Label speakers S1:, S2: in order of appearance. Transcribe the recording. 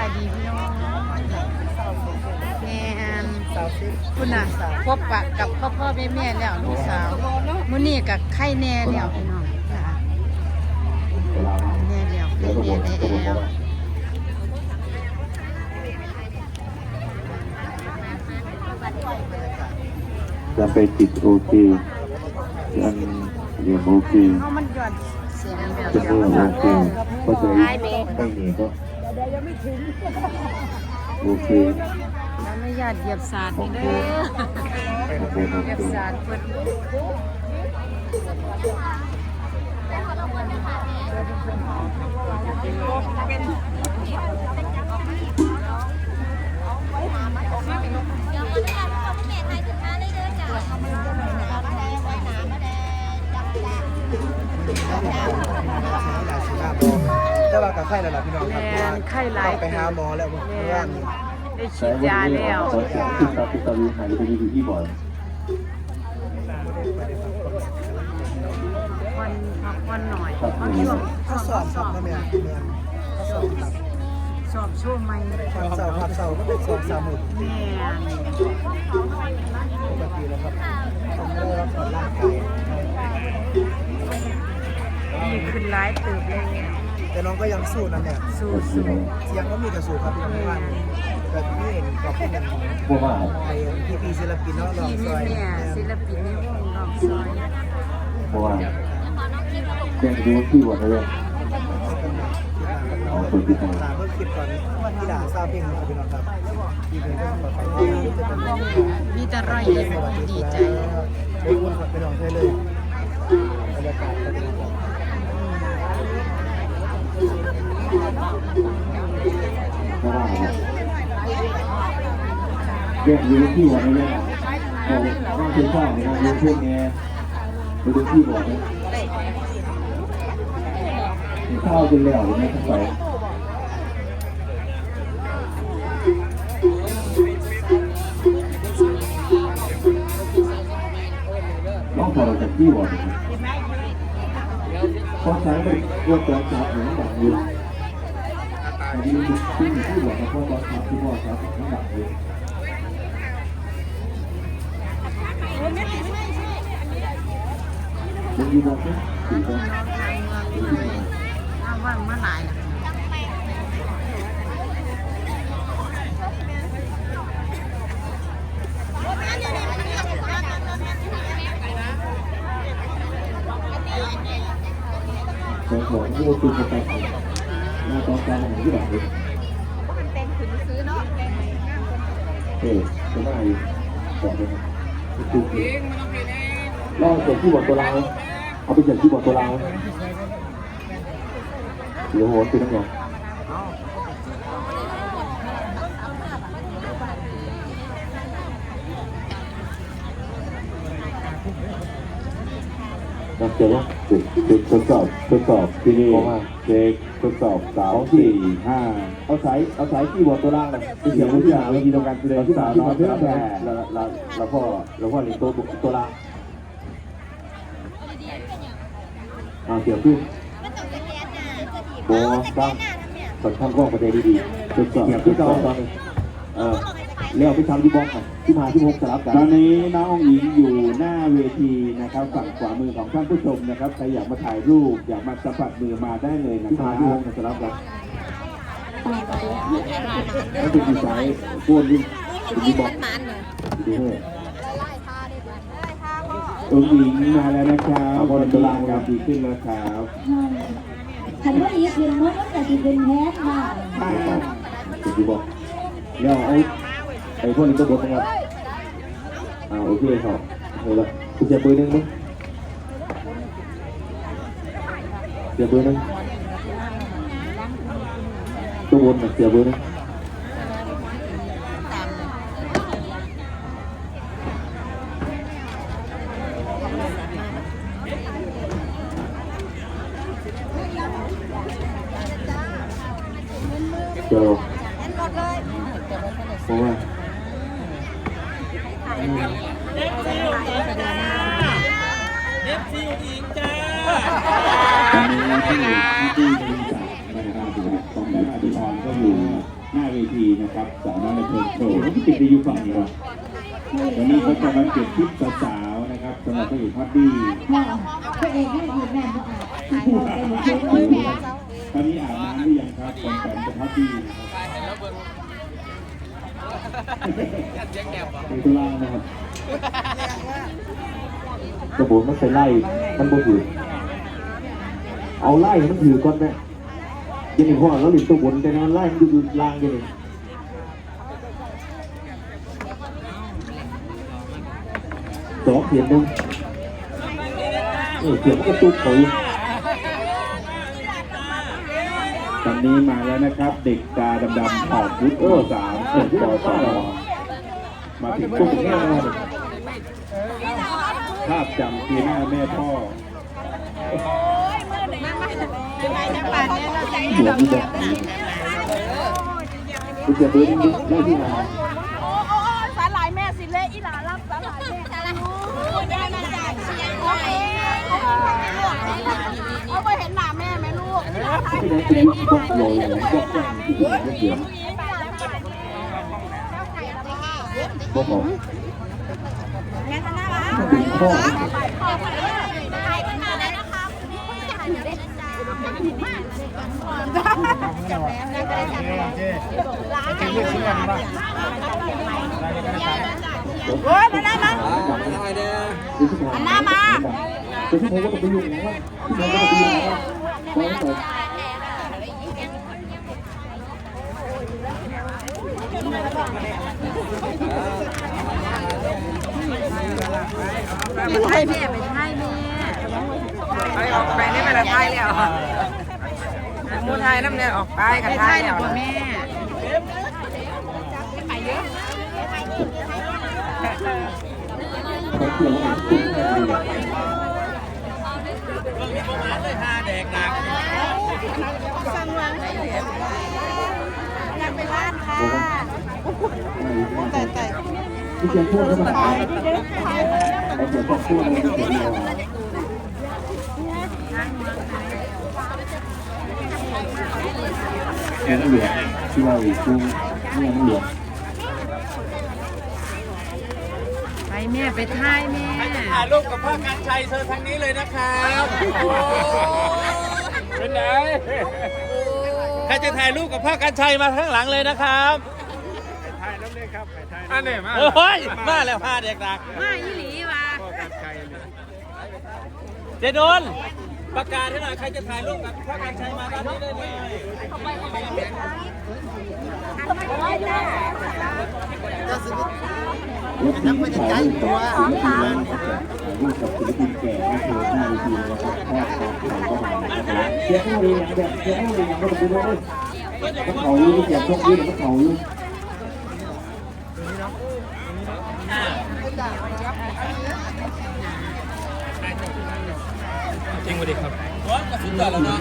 S1: ายดีพี่น้องแม่น
S2: สาวซิ
S1: คุณน่ะพบปะกับพ่อพ่อแม่แม่แล้วลูกสาวมื้อนี้กับไข่แน่แล้วพี่น้องค่ะแน่แล้วไข่
S3: แน่
S1: แล้ว
S3: จะไปติดโอเคยังเรียนโอเค
S1: เฮามันย้อเสียงแบบ
S3: จะ
S1: เดียว
S3: เมื่อ
S1: กั
S3: โอเคก็จะไม่ห โอเค
S1: แล้วไม่ญาตเหยียบสาดนี่เด้อ
S3: โอเค
S1: เหยียบ
S3: เค
S1: สาดเพิ่น
S2: แต่ว่ กับไข้แล้วล่ะพี่น้องครับ
S1: แม่นไข้หลาย
S2: ไปหาหมอแล้วเมื่อ
S1: แม่
S2: วาน
S1: น
S2: นี้
S1: ได้ฉีดยาแล้ว
S3: ขอเสียงขึ้นตาเป็นตาวีหายไปที่ที่บ่อย
S1: วันพักวันหน่อยเพราะช่วง
S2: ข้อสอบครับแม่แม่ข้อสอบครับ
S1: สอบช่วงใหม่
S2: ภาคเสาร์ภาคเสาร์ก็เป็นสอบสามหมื่น
S1: แม่น
S2: ปกติแล้วครับผมได้รับสอนร่างกาย
S1: ดีขึ้นหลายเติบเลย
S2: แต่น้องก็ยังสู้นะเนี่ย
S1: สู้สู้
S2: เสียงก็มีแต่สู้ครับพี่น้องว่าแบบนี้เห็นกับพี่นัน
S3: เพราะว่า
S2: ไอ้พี่พี่ศิลปินเนาะลอง
S1: พี่
S2: ซ
S1: นี่
S2: อย
S1: แม่ศิลปินในวงลองซอย
S3: เพราะว่าแจ้งดูที่บ่อยเลยเอาคนที่ทำ
S2: ตาเพิ่งคิดก่อนที่ด่าซาเพลงครับพี่น้องครับที่เป็นเรื่องแบบนี้จะเป็นเรื่อง
S1: มีแต่รอยยิ้มดีใจ
S2: เฮ้ยวนกลับไปลองได้เลยบรรยากาศ ก็ดีครับ
S3: เพราะว่าแจ้งดูที่บ่อยเลยต้องเป็นข้าวในงานเพื่อนไงไปดูที่บ่อยเลยข้าวจนแล้วไม่ต้องต้องพอเราจากที่บ่อยเพราะใช้ไปตัวตัวจับหมือนแบบนี้ อันนี้ที่ที่บอกกับพ่อตอนจับที่พ่อจับเหมือนแบบนี้มันอยู่บอกว่าสี่ตัว
S1: น้ำว่างมาหลายแล้ว
S3: แต่ของที่เราตื่นไป มาตอนกลางของที่แบบนี้เออจะได้บอกเลยคือลองเสียงที่บอดตัวเราเอาไปเสียงที่บอดตัวเราเดี๋ยวโหนคือทั้งหมด นักเจอว่าจุดจุดทดสอบทดสอบที่นี่เช็คทดสอบสามสี่ห้าเอาสายเอาสายที่บอดตัวล่างเลยเสียงที่สามเราทีตรงกันเลยที่สามที่บอดตัวล่างแล้วแล้วแล้วพ่อแล้วพ่อเลี้ยงตัวตัวล่างอ่าเสียงขึ้นโบบ้างสนทำกล้องประเด็นดีๆทดสอบเสียงขึ้นตอนตอนนี้เออ เลี้ยวไปทำที่บล็อกกันที่มาที่พกสลับกัน
S4: ตอนนี้น้องหญิงอยู่หน้าเวทีนะครับฝั่งขวามือของท่านผู้ชมนะครับใครอยากมาถ่ายรูปอยากมาสัมผัสมือมาได้เลยนะ
S3: ที่
S4: ค
S3: มา
S4: รับ
S3: ที่พกสลับกัน
S4: นั่นเป็นดีไซน์พูดวิ่ง
S3: ที่บล็อกดีเลย
S4: องค์หญิงมาแล้วนะครับบนตารางการดีขึ้นแล้วครับ
S5: ขันว่าอีคืนมันก็จะเป็นแฮกมา
S3: เป็นที่บล็อก
S4: แล้วไอ้
S3: ไอ้พวกนี้ตัวบดนะครับอ่าโอเคครับโหละคุณเสียปืนนึงมั้ยเสียปืนนึงตัวบนน่ะเสียปืนนึงเจอ เพราะว่า
S4: ตอนนี้ที่ที่บริจาคนะครับของแบบอดิพรก็อยู่หน้าเวทีนะครับสาวน้อยในเพลงโชว์ที่ติดในยุคฝั่งนี้ครับวันนี้เขาจะมาเก็บคลิปสาวๆนะครับสำหรับพระเอกฮอตดี้
S5: พ่อพระเอกให้ดีแม่ก็อาบพูดไปหมดเลย
S4: ตอนนี้อาบน้ำหรือยังครับผมแฟน จะฮอตดี้เป็นตุลานะครับ
S3: กระโบนมันไปไล่มันบ่ถือเอาไล่มันถือก่อนแม่ยังอีกข้อแล้วหลินตัวบนแต่นั้นไล่มันอยู่ล่างอยู่นี่งสองเขียนหนึ่งเออเขียนมันก็ตุ๊กเขา
S4: ตอนนี้มาแล้วนะครับ เด็กตาดำๆขอบฟุตเออสาม เอ็ดปสองมาถึงปุ๊บเนี่ยภาพจำปีหน้าแม่พ่อ
S3: หลวงแบบนี้คุณจะเบิ้ลได้ที่ไหน
S6: โอ้โอ้สาหร่ายแม่สิเละอีหลารับสาหร่ายแม่สาหร่ายโอ้ยได้มาจากเชียงใหม่เอาไปเห็นหน้าแม่ไหมลูก
S3: ที่ไหนเป็นพวกโรยอะไรพวกแกงที่อยู่ในเสียง พวกของเป็นข้อ
S6: โอ้ยมาได้มั้ง
S3: อันหน้ามาเป็นที่ไหนก็ต้องไปอยู่นะที่ ไหนก็ต้องไปอยู่นไท
S1: ยแม่ไปไทยแม่
S7: ไปออกไปนี่ไปละไทยแล้วมูไทยน้ำเนี่ยออกไปกัน
S1: ไท
S7: ไท
S1: ย
S7: ย
S1: แล้
S7: แล้วว
S1: บ่แม่
S3: ไปเที่ยว กันคุ้มแค่ดี
S1: แต่แต่
S3: ที่จะพูดให้มันตายเจะต้องพูดให้มันเดียวแค่นั้นเหลือที่าอีกคือเนี่ยมันเหลือ
S1: ไปแม่ไปไทยแม่
S2: ถ่ายรูปกับพ่อการชัยเชิญทางนี้เลยนะครับเป็นไง ครจะถ่ายรูปกับพ่อการชัยมาข้างหลังเลยนะครับถ่ายน้ำเลยครับถ่ายอันนี้มาโอ้ยมาแล้วพาเด็กดัก
S1: มาอีหลีว่ะ
S2: เจโดนประกาศให้หน่อยใครจะถ่ายรูปกับพ่อการชัยมาตอนนี้ได้เลย
S3: แล้วที่ถ่ายรูปกับศิลปินแล้วนะครับถ่าย รูปกับศิลปินแก่ก็คือหน้าเวทีนะครับทอดตามถ่ายเข้ามานะครับเสียงอะไรอย่างแบบเสียงอะไรอย่าก็ต้องดูด้วยก็เขาอยู่เสียงพวกนี้ก็เขาอยู่
S2: จริงวันดีครับว้าวกระสุนต่อแล้วเนาะ